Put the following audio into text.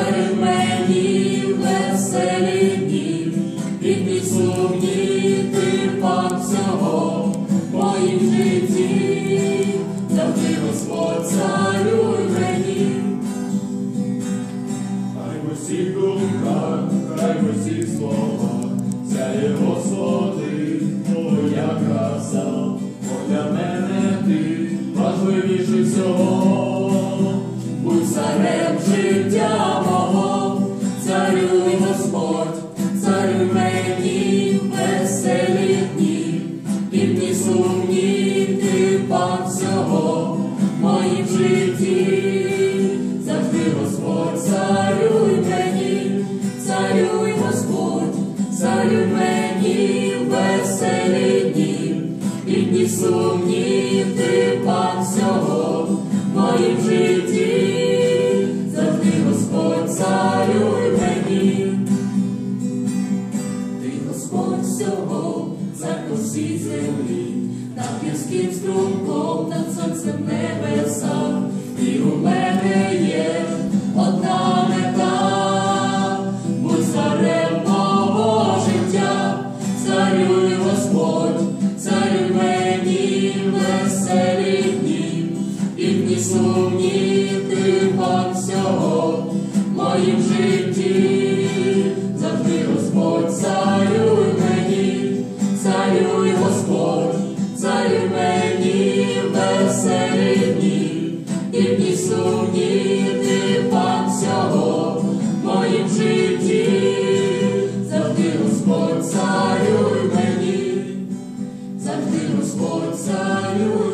царю мені веселі дні, і під сумні ти всього в моїм житті, завжди Господь царюй. Хай в усіх думках, хай в усіх словах, сяє Господи, Твоя краса, бо мене ти важливіший всього. Будь і в ти пан всього в моїм житті, завжди Господь, царюй мені, царюй Господь, царюй мені веселі дні, і в дні сумні ти пан всього в моїм житті, завжди Господь, царюй мені. Ти Господь всього, цар по землі, над гірським струмком, над сонцем небеса, і у мене є одна мета, будь царем мого життя, царюй Господь, царюй мені веселі дні, і в сумні ти пан всього. В моїм житті. you.